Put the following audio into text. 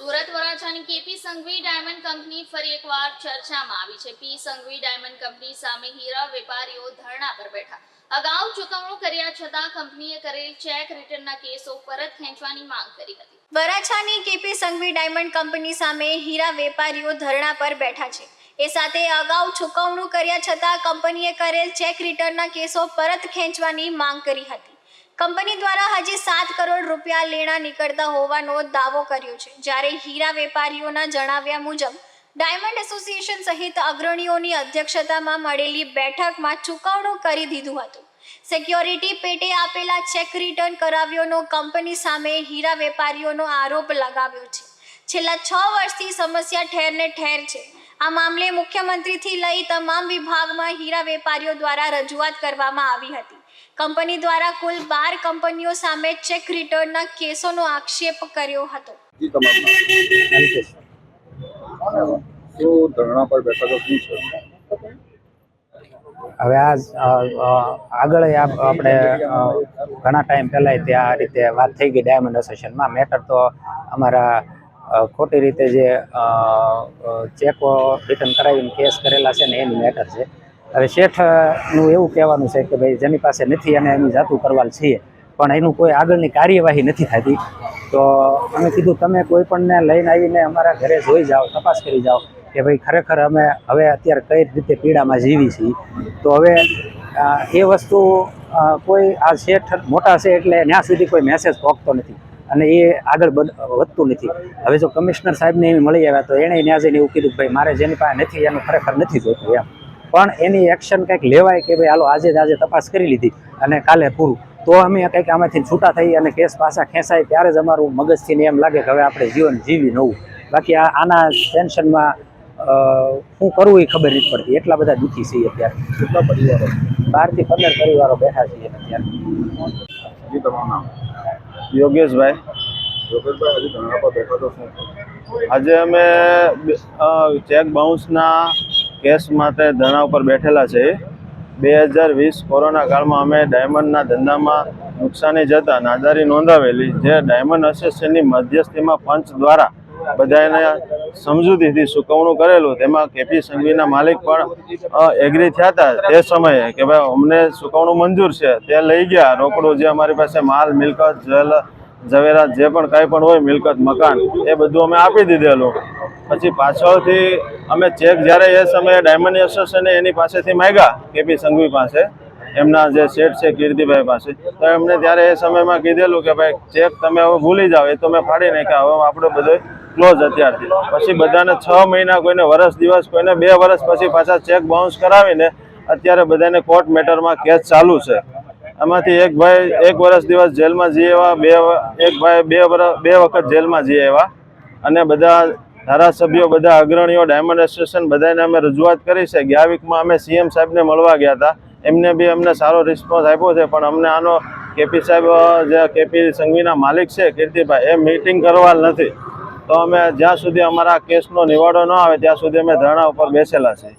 Surat વરાછાની K P Sanghvi diamond company ફરી એકવાર ચર્ચામાં આવી છે. પી સંઘવી ડાયમંડ કંપની સામે હીરા વેપારીઓ ધરણા પર બેઠા. અગાઉ ચૂકવણું કર્યા છતાં કંપનીએ કરેલ ચેક રિટર્નના કેસો પરત ખેંચવાની માંગ કરી હતી. વરાછાની કેપી સંઘવી ડાયમંડ કંપની સામે હીરા વેપારીઓ ધરણા પર બેઠા છે. એ સાથે અગાઉ ચૂકવણું કર્યા છતાં કંપનીએ કરેલ ચેક રિટર્નના કેસો પરત ખેંચવાની માંગ કરી હતી. કંપની દ્વારા હજી સાત કરોડ રૂપિયા લેણા નીકળતા હોવાનો દાવો કર્યો છે. જ્યારે હીરા વેપારીઓના જણાવ્યા મુજબ, ડાયમંડ એસોસિએશન સહિત અગ્રણીઓની અધ્યક્ષતામાં મળેલી બેઠકમાં ચૂકવણું કરી દીધું હતું. સિક્યોરિટી પેટે આપેલા ચેક રિટર્ન કરાવ્યોનો કંપની સામે હીરા વેપારીઓનો આરોપ લગાવ્યો છે. છેલ્લા છ વર્ષથી સમસ્યા ઠેરને ઠેર છે. આ મામલે મુખ્યમંત્રીથી લઈ તમામ વિભાગમાં હીરા વેપારીઓ દ્વારા રજૂઆત કરવામાં આવી હતી. કંપની દ્વારા કુલ બાર કંપનીઓ સામે ચેક રિટર્નના કેસોનો આક્ષેપ કર્યો હતો. હવે આ આગળ આપણે ઘણા ટાઈમ પહેલાં ત્યાં આ રીતે વાત થઈ ગઈ ડાયમંડ એસોસિએશનમાં મેટર તો અમારા ખોટી રીતે જે ચેકો રિટર્ન કરાવીને કેસ કરેલા છે ને એની મેટર છે. હવે શેઠનું એવું કહેવાનું છે કે ભાઈ, જેની પાસે નથી અને એની જાતું કરવાલ છીએ, પણ એનું કોઈ આગળની કાર્યવાહી નથી થતી. તો અમે કીધું, તમે કોઈ પણને લઈને આવીને અમારા ઘરે જોઈ જાઓ, તપાસ કરી જાઓ કે ભાઈ, ખરેખર અમે હવે અત્યારે કઈ રીતે પીડામાં જીવી છીએ. તો હવે એ વસ્તુ કોઈ, આ શેઠ મોટા છે એટલે ત્યાં સુધી કોઈ મેસેજ પહોંચતો નથી અને એ આગળ વધતું નથી. હવે જો કમિશનર સાહેબને એમ મળી આવ્યા, તો એણે ત્યાં જઈને એવું કીધું ભાઈ, મારે જેની પાસે નથી, એનું ખરેખર નથી જોતું એમ. પણ એની એક્શન કંઈક લેવાય કે ભાઈ હાલો આજે જ આજે તપાસ કરી લીધી અને કાલે પૂરું. તો અમે કંઈક આમાંથી છૂટા થઈ અને કેસ પાછા ખેંચાય ત્યારે જ અમારું મગજથીને એમ લાગે કે હવે આપણે જીવન જીવી નવું. બાકી આ આના ટેન્શનમાં શું કરવું એ ખબર નથી પડતી. એટલા બધા દુઃખી છીએ અત્યારે. કેટલા પરિવારો? બારથી પંદર પરિવારો બેઠા છીએ અત્યારે. યોગેશભાઈ. યોગેશભાઈ આજે અમે ચેક બાઉન્સના કેસ માટે ધરણા ઉપર બેઠેલા છે. બે હજાર વીસ કોરોના કાળમાં અમે ડાયમંડના ધંધામાં નુકસાની જતા નાદારી નોંધાવેલી, જે ડાયમંડ એસોસિએશનની મધ્યસ્થીમાં પંચ દ્વારા બધાને સમજૂતીથી ચૂકવણું કરેલું. તેમાં કેપી સંઘવીના માલિક પણ એગ્રી થયા હતા તે સમયે કે ભાઈ અમને ચૂકવણું મંજૂર છે. તે લઈ ગયા. રોકડું જે અમારી પાસે માલ, મિલકત, જલ, ઝવેરાત જે પણ કાંઈ પણ હોય, મિલકત, મકાન, એ બધું અમે આપી દીધેલું. પછી પાછળથી અમે ચેક જ્યારે એ સમયે ડાયમંડ એસોસિએશને એની પાસેથી માંગ્યા કેપી સંઘવી પાસે, એમના જે શેઠ છે કીર્તિભાઈ પાસે, તો એમને ત્યારે એ સમયમાં કીધેલું કે ભાઈ ચેક તમે હવે ભૂલી જાઓ, એ તો મેં ફાડી નાખ્યા, હવે આપણો બધો ક્લોઝ અત્યારથી. પછી બધાને છ મહિના કોઈને વરસ દિવસ, કોઈને બે વર્ષ પછી પાછા ચેક બાઉન્સ કરાવીને અત્યારે બધાને કોર્ટ મેટરમાં કેસ ચાલુ છે. એમાંથી એક ભાઈ એક વર્ષ દિવસ જેલમાં જઈ આવ્યા, બે એક ભાઈ બે બે વખત જેલમાં જઈ આવ્યા. અને બધા ધારાસભ્યો બધા અગ્રણીઓ ડાયમંડ એસોસિએશન બધાને અમે રજૂઆત કરી છે ગયા વીકમાં અમે સીએમ સાહેબને મળવા ગયા હતા. એમને બી અમને સારો રિસ્પોન્સ આપ્યો છે, પણ અમને આનો કેપી સાહેબ જે કેપી સંઘવીના માલિક છે, કીર્તિભાઈ, એ મીટિંગ કરવા નથી. તો અમે જ્યાં સુધી અમારા કેસનો નિવાડો ન આવે, ત્યાં સુધી અમે ધરણા ઉપર બેસેલા છે